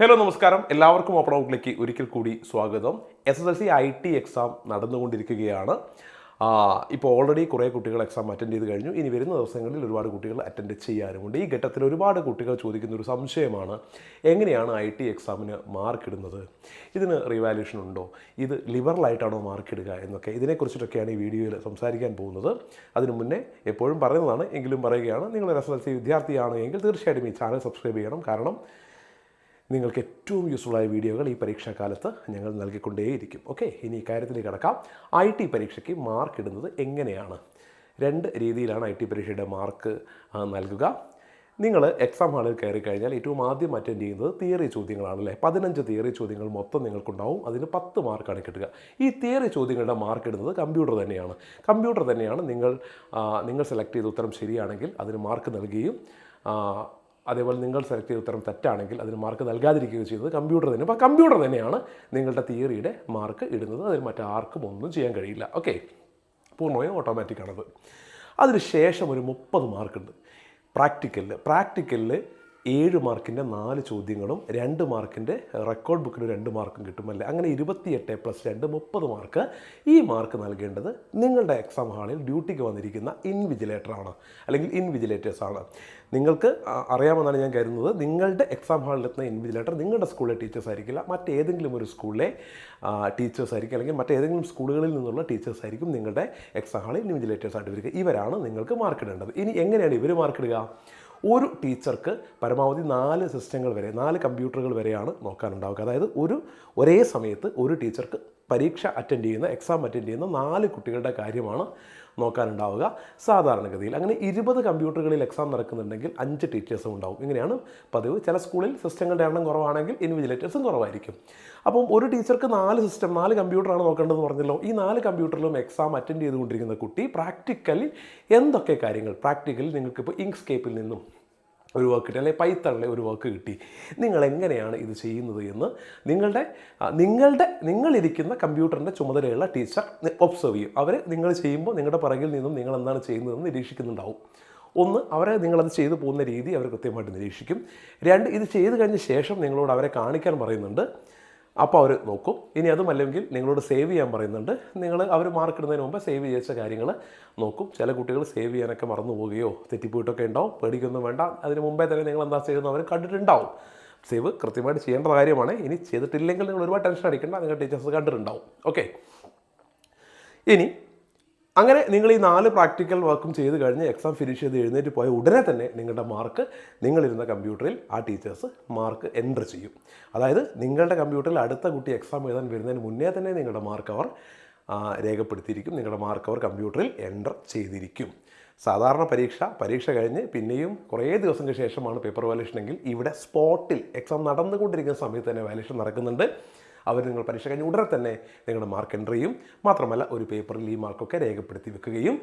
Hello നമസ്കാരം. എല്ലാവർക്കും open ഔട്ടിലേക്ക് ഒരിക്കൽ കൂടി സ്വാഗതം. S S L C I T exam നടന്നുകൊണ്ടിരിക്കുകയാണ്. ഇപ്പോൾ ഓൾറെഡി കുറേ കുട്ടികൾ എക്സാം അറ്റൻഡ് ചെയ്ത് കഴിഞ്ഞു. ഇനി വരുന്ന ദിവസങ്ങളിൽ ഒരുപാട് കുട്ടികൾ അറ്റൻഡ് ചെയ്യാനുമുണ്ട്. ഈ ഘട്ടത്തിൽ ഒരുപാട് കുട്ടികൾ ചോദിക്കുന്ന ഒരു സംശയമാണ്. എങ്ങനെയാണ് ഐ ടി എക്സാമിന് മാർക്ക് ഇടുന്നത്? ഇതിന് റിവാലുവേഷൻ ഉണ്ടോ? ഇത് ലിബറലായിട്ടാണോ മാർക്ക് ഇടുക എന്നൊക്കെ. ഇതിനെക്കുറിച്ചിട്ടൊക്കെയാണ് ഈ വീഡിയോയിൽ സംസാരിക്കാൻ പോകുന്നത്. അതിനു മുന്നേ എപ്പോഴും പറയുന്നതാണ് എങ്കിലും പറയുകയാണ്. നിങ്ങൾ എസ് എൽ സി വിദ്യാർത്ഥിയാണ് എങ്കിൽ തീർച്ചയായിട്ടും ഈ ചാനൽ സബ്സ്ക്രൈബ് ചെയ്യണം. കാരണം നിങ്ങൾക്ക് ഏറ്റവും യൂസ്ഫുള്ളായ വീഡിയോകൾ ഈ പരീക്ഷാകാലത്ത് ഞങ്ങൾ നൽകിക്കൊണ്ടേയിരിക്കും. ഓക്കെ ഇനി ഇക്കാര്യത്തിലേക്ക് കടക്കാം. ഐ ടി പരീക്ഷയ്ക്ക് മാർക്ക് ഇടുന്നത് എങ്ങനെയാണ്? രണ്ട് രീതിയിലാണ് ഐ ടി പരീക്ഷയുടെ മാർക്ക് നൽകുക. നിങ്ങൾ എക്സാം ഹാളിൽ കയറി കഴിഞ്ഞാൽ ഏറ്റവും ആദ്യം അറ്റൻഡ് ചെയ്യുന്നത് തിയറി ചോദ്യങ്ങളാണ് അല്ലേ? പതിനഞ്ച് തിയറി ചോദ്യങ്ങൾ മൊത്തം നിങ്ങൾക്കുണ്ടാവും. അതിന് പത്ത് മാർക്കാണ് കിട്ടുക. ഈ തിയറി ചോദ്യങ്ങളുടെ മാർക്ക് ഇടുന്നത് കമ്പ്യൂട്ടർ തന്നെയാണ്. കമ്പ്യൂട്ടർ തന്നെയാണ് നിങ്ങൾ നിങ്ങൾ സെലക്ട് ചെയ്ത ഉത്തരം ശരിയാണെങ്കിൽ അതിന് മാർക്ക് നൽകുകയും അതേപോലെ നിങ്ങൾ സെലക്ട് ചെയ്ത ഉത്തരം തെറ്റാണെങ്കിൽ അതിന് മാർക്ക് നൽകാതിരിക്കുകയും ചെയ്യുന്നത് കമ്പ്യൂട്ടർ തന്നെ. അപ്പോൾ കമ്പ്യൂട്ടർ തന്നെയാണ് നിങ്ങളുടെ തിയറിയുടെ മാർക്ക് ഇടുന്നത്. അതിന് മറ്റാർക്കും ഒന്നും ചെയ്യാൻ കഴിയില്ല. ഓക്കെ പൂർണമായും ഓട്ടോമാറ്റിക് ആണത്. അതിന് ശേഷം ഒരു മുപ്പത് മാർക്കുണ്ട് പ്രാക്ടിക്കലിൽ പ്രാക്ടിക്കലിൽ ഏഴ് മാർക്കിന്റെ നാല് ചോദ്യങ്ങളും രണ്ട് മാർക്കിന്റെ റെക്കോർഡ് ബുക്കിന് രണ്ട് മാർക്കും കിട്ടുമല്ലേ? അങ്ങനെ ഇരുപത്തിയെട്ട് പ്ലസ് രണ്ട് മുപ്പത് മാർക്ക്. ഈ മാർക്ക് നൽകേണ്ടത് നിങ്ങളുടെ എക്സാം ഹാളിൽ ഡ്യൂട്ടിക്ക് വന്നിരിക്കുന്ന ഇൻവിജിലേറ്ററാണ് അല്ലെങ്കിൽ ഇൻവിജിലേറ്റേഴ്സാണ്. നിങ്ങൾക്ക് അറിയാമെന്നാണ് ഞാൻ കരുതുന്നത്. നിങ്ങളുടെ എക്സാം ഹാളിലെത്തുന്ന ഇൻവിജിലേറ്റർ നിങ്ങളുടെ സ്കൂളിലെ ടീച്ചേഴ്സ് ആയിരിക്കില്ല. മറ്റേതെങ്കിലും ഒരു സ്കൂളിലെ ടീച്ചേഴ്സ് ആയിരിക്കും അല്ലെങ്കിൽ മറ്റേതെങ്കിലും സ്കൂളുകളിൽ നിന്നുള്ള ടീച്ചേഴ്സ് ആയിരിക്കും നിങ്ങളുടെ എക്സാം ഹാളിൽ ഇൻവിജിലേറ്റേഴ്സ് ആയിട്ട് വരിക. ഇവരാണ് നിങ്ങൾക്ക് മാർക്ക് ഇടേണ്ടത്. ഇനി എങ്ങനെയാണ് ഇവർ മാർക്ക് ഇടുക? ഒരു ടീച്ചർക്ക് പരമാവധി നാല് സിസ്റ്റങ്ങൾ വരെ നാല് കമ്പ്യൂട്ടറുകൾ വരെയാണ് നോക്കാനുണ്ടാവുക. അതായത് ഒരു ഒരേ സമയത്ത് ഒരു ടീച്ചർക്ക് പരീക്ഷ അറ്റൻഡ് ചെയ്യുന്ന എക്സാം അറ്റൻഡ് ചെയ്യുന്ന നാല് കുട്ടികളുടെ കാര്യമാണ് നോക്കാനുണ്ടാവുക. സാധാരണഗതിയിൽ അങ്ങനെ ഇരുപത് കമ്പ്യൂട്ടറുകളിൽ എക്സാം നടക്കുന്നുണ്ടെങ്കിൽ അഞ്ച് ടീച്ചേഴ്സും ഉണ്ടാവും. ഇങ്ങനെയാണ് പതിവ്. ചില സ്കൂളിൽ സിസ്റ്റങ്ങളുടെ എണ്ണം കുറവാണെങ്കിൽ ഇൻവിജിലേറ്റേഴ്സും കുറവായിരിക്കും. അപ്പം ഒരു ടീച്ചർക്ക് നാല് സിസ്റ്റം നാല് കമ്പ്യൂട്ടറാണ് നോക്കേണ്ടതെന്ന് പറഞ്ഞല്ലോ. ഈ നാല് കമ്പ്യൂട്ടറിലും എക്സാം അറ്റൻഡ് ചെയ്തുകൊണ്ടിരിക്കുന്ന കുട്ടി പ്രാക്ടിക്കലി എന്തൊക്കെ കാര്യങ്ങൾ പ്രാക്ടിക്കലി നിങ്ങൾക്കിപ്പോൾ ഇങ്ക്സ്കേപ്പിൽ നിന്നും ഒരു വർക്ക് കിട്ടി അല്ലെങ്കിൽ പൈത്തണിലെ ഒരു വർക്ക് കിട്ടി. നിങ്ങൾ എങ്ങനെയാണ് ഇത് ചെയ്യുന്നത് എന്ന് നിങ്ങളുടെ നിങ്ങളുടെ നിങ്ങളിരിക്കുന്ന കമ്പ്യൂട്ടറിന്റെ ചുമതലയുള്ള ടീച്ചർ ഒബ്സർവ് ചെയ്യും. അവർ നിങ്ങൾ ചെയ്യുമ്പോൾ നിങ്ങളുടെ പിറകിൽ നിന്നും നിങ്ങൾ എന്താണ് ചെയ്യുന്നതെന്ന് നിരീക്ഷിക്കുന്നുണ്ടാവും. ഒന്ന് അവരെ നിങ്ങളത് ചെയ്തു പോകുന്ന രീതി അവർ കൃത്യമായിട്ട് നിരീക്ഷിക്കും. രണ്ട് ഇത് ചെയ്തു കഴിഞ്ഞ ശേഷം നിങ്ങളോട് അവരെ കാണിക്കാൻ പറയുന്നുണ്ട്. അപ്പോൾ അവർ നോക്കും. ഇനി അതുമല്ലെങ്കിൽ നിങ്ങളോട് സേവ് ചെയ്യാൻ പറയുന്നുണ്ട്. നിങ്ങൾ അവർ മാർക്ക് ഇടുന്നതിന് മുമ്പ് സേവ് ചെയ്ത കാര്യങ്ങൾ നോക്കും. ചില കുട്ടികൾ സേവ് ചെയ്യാനൊക്കെ മറന്നു പോവുകയോ തെറ്റിപ്പോയിട്ടൊക്കെ ഉണ്ടാവും. പേടിക്കൊന്നും വേണ്ട. അതിന് മുമ്പേ തന്നെ നിങ്ങൾ എന്താ ചെയ്യുന്നത്? അവർ കണ്ടിട്ടുണ്ടാവും. സേവ് കൃത്യമായിട്ട് ചെയ്യേണ്ട കാര്യമാണ്. ഇനി ചെയ്തിട്ടില്ലെങ്കിൽ നിങ്ങൾ ഒരുപാട് ടെൻഷൻ അടിക്കേണ്ട. നിങ്ങൾ ടീച്ചേഴ്സ് കണ്ടിട്ടുണ്ടാവും. ഓക്കെ ഇനി അങ്ങനെ നിങ്ങൾ ഈ നാല് പ്രാക്ടിക്കൽ വർക്കും ചെയ്ത് കഴിഞ്ഞ് എക്സാം ഫിനിഷ് ചെയ്ത് എഴുന്നേറ്റ് പോയ ഉടനെ തന്നെ നിങ്ങളുടെ മാർക്ക് നിങ്ങളിരുന്ന കമ്പ്യൂട്ടറിൽ ആ ടീച്ചേഴ്സ് മാർക്ക് എന്റർ ചെയ്യും. അതായത് നിങ്ങളുടെ കമ്പ്യൂട്ടറിൽ അടുത്ത കുട്ടി എക്സാം എഴുതാൻ വരുന്നതിന് മുന്നേ തന്നെ നിങ്ങളുടെ മാർക്ക് അവർ രേഖപ്പെടുത്തിയിരിക്കും. നിങ്ങളുടെ മാർക്ക് അവർ കമ്പ്യൂട്ടറിൽ എന്റർ ചെയ്തിരിക്കും. സാധാരണ പരീക്ഷ പരീക്ഷ കഴിഞ്ഞ് പിന്നെയും കുറേ ദിവസങ്ങൾക്ക് ശേഷമാണ് പേപ്പർ വാലേഷൻ എങ്കിൽ ഇവിടെ സ്പോട്ടിൽ എക്സാം നടന്നുകൊണ്ടിരിക്കുന്ന സമയത്ത് തന്നെ വാലേഷൻ നടക്കുന്നുണ്ട്. അവർ നിങ്ങൾ പരീക്ഷ കഴിഞ്ഞ ഉടനെ തന്നെ നിങ്ങളുടെ മാർക്ക് എന്റർ ചെയ്യും. മാത്രമല്ല ഒരു പേപ്പറിൽ ഈ മാർക്കൊക്കെ രേഖപ്പെടുത്തി വെക്കുകയും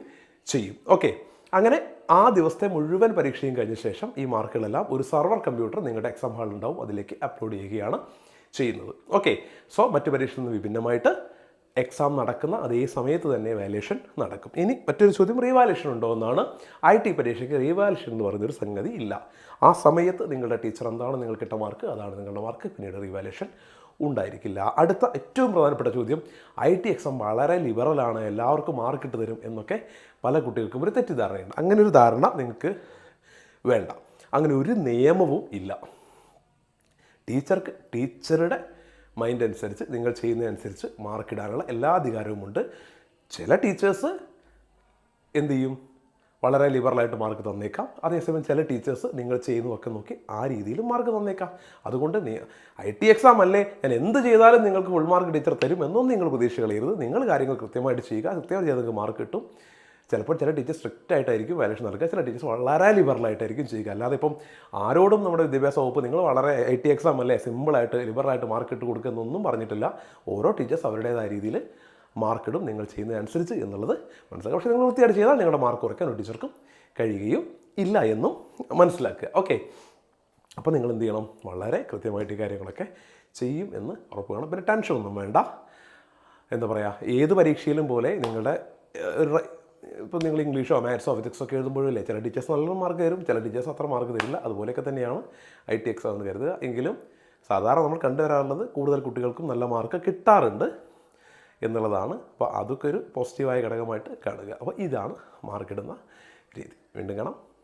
ചെയ്യും. ഓക്കെ അങ്ങനെ ആ ദിവസത്തെ മുഴുവൻ പരീക്ഷയും കഴിഞ്ഞ ശേഷം ഈ മാർക്കുകളെല്ലാം ഒരു സർവർ കമ്പ്യൂട്ടർ നിങ്ങളുടെ എക്സാം ഹാളിൽ ഉണ്ടാവും. അതിലേക്ക് അപ്ലോഡ് ചെയ്യുകയാണ് ചെയ്യുന്നത്. ഓക്കെ സോ മറ്റു പരീക്ഷയിൽ നിന്ന് വിഭിന്നമായിട്ട് എക്സാം നടക്കുന്ന അതേ സമയത്ത് തന്നെ വാലേഷൻ നടക്കും. ഇനി മറ്റൊരു ചോദ്യം റീവാലേഷൻ ഉണ്ടോ എന്നാണ്. ഐ ടി പരീക്ഷയ്ക്ക് റീവാലേഷൻ എന്ന് പറയുന്നൊരു സംഗതി ഇല്ല. ആ സമയത്ത് നിങ്ങളുടെ ടീച്ചർ എന്താണ് നിങ്ങൾക്ക് കിട്ട മാർക്ക് അതാണ് നിങ്ങളുടെ മാർക്ക് പിന്നീട് റീവാലേഷൻ ഉണ്ടായിരിക്കില്ല. അടുത്ത ഏറ്റവും പ്രധാനപ്പെട്ട ചോദ്യം ഐ ടി എക്സാം വളരെ ലിബറലാണ് എല്ലാവർക്കും മാർക്ക് ഇട്ട് തരും എന്നൊക്കെ പല കുട്ടികൾക്കും ഒരു തെറ്റിദ്ധാരണയുണ്ട് അങ്ങനെ ഒരു ധാരണ നിങ്ങൾക്ക് വേണ്ട. അങ്ങനെ ഒരു നിയമവും ഇല്ല. ടീച്ചർക്ക് ടീച്ചറുടെ മൈൻഡ് അനുസരിച്ച് നിങ്ങൾ ചെയ്യുന്നതനുസരിച്ച് മാർക്ക് ഇടാനുള്ള എല്ലാ അധികാരവുമുണ്ട് ചില ടീച്ചേഴ്സ് എന്തു ചെയ്യും? വളരെ ലിബറലായിട്ട് മാർക്ക് തന്നേക്കാം. അതേസമയം ചില ടീച്ചേഴ്സ് നിങ്ങൾ ചെയ്യുന്നതൊക്കെ നോക്കി ആ രീതിയിൽ മാർക്ക് തന്നേക്കാം. അതുകൊണ്ട് ഐ ടി എക്സാം അല്ലേ? ഞാൻ എന്ത് ചെയ്താലും നിങ്ങൾക്ക് ഫുൾ മാർക്ക് ടീച്ചർ തരും എന്നൊന്നും നിങ്ങൾ പ്രതീക്ഷ കളയരുത് നിങ്ങൾ കാര്യങ്ങൾ കൃത്യമായിട്ട് ചെയ്യുക കൃത്യമായിട്ട് ചെയ്ത് നിങ്ങൾക്ക് മാർക്ക് കിട്ടും. ചിലപ്പോൾ ചില ടീച്ചേഴ്സ് സ്ട്രിക്റ്റ് ആയിട്ടായിരിക്കും വാലേഷൻ നടക്കുക. ചില ടീച്ചേഴ്സ് വളരെ ലിബറലായിട്ടായിരിക്കും ചെയ്യുക. അല്ലാതെ ഇപ്പം ആരോടും നമ്മുടെ വിദ്യാഭ്യാസ വകുപ്പ് നിങ്ങൾ വളരെ ഐ ടി എക്സാം അല്ലേ? സിമ്പിളായിട്ട് ലിബറലായിട്ട് മാർക്ക് ഇട്ട് കൊടുക്കുന്നൊന്നും പറഞ്ഞിട്ടില്ല. ഓരോ ടീച്ചേഴ്സ് അവരുടേതായ രീതിയിൽ മാർക്കിടും നിങ്ങൾ ചെയ്യുന്നതനുസരിച്ച് എന്നുള്ളത് മനസ്സിലാക്കുക പക്ഷേ നിങ്ങൾ വൃത്തിയായിട്ട് ചെയ്താൽ നിങ്ങളുടെ മാർക്ക് കുറയ്ക്കാൻ ഒരു ടീച്ചർക്കും കഴിയുകയും ഇല്ല എന്നും മനസ്സിലാക്കുക. ഓക്കെ. അപ്പോൾ നിങ്ങൾ എന്ത് ചെയ്യണം? വളരെ കൃത്യമായിട്ട് ഈ കാര്യങ്ങളൊക്കെ ചെയ്യും എന്ന് ഉറപ്പ് വേണം പിന്നെ ടെൻഷനൊന്നും വേണ്ട. എന്താ പറയുക ഏത് പരീക്ഷയിലും പോലെ നിങ്ങളുടെ ഇപ്പോൾ നിങ്ങൾ ഇംഗ്ലീഷോ മാത്സോ ഫിസിക്സോ ഒക്കെ എഴുതുമ്പോഴല്ലേ ചില ടീച്ചേഴ്സ് നല്ല മാർക്ക് തരും ചില ടീച്ചേഴ്സ് അത്ര മാർക്ക് തരില്ല. അതുപോലെയൊക്കെ തന്നെയാണ് ഐ ടി എക്സാം എന്ന് കരുതുക. എങ്കിലും സാധാരണ നമ്മൾ കണ്ടുവരാറുള്ളത് കൂടുതൽ കുട്ടികൾക്കും നല്ല മാർക്ക് കിട്ടാറുണ്ട്. എന്നുള്ളതാണ്. അപ്പോൾ അതൊക്കെ ഒരു പോസിറ്റീവായ ഘടകമായിട്ട് കാണുക. അപ്പോൾ ഇതാണ് മാർക്കിടുന്ന രീതി. വീണ്ടും കാണാം.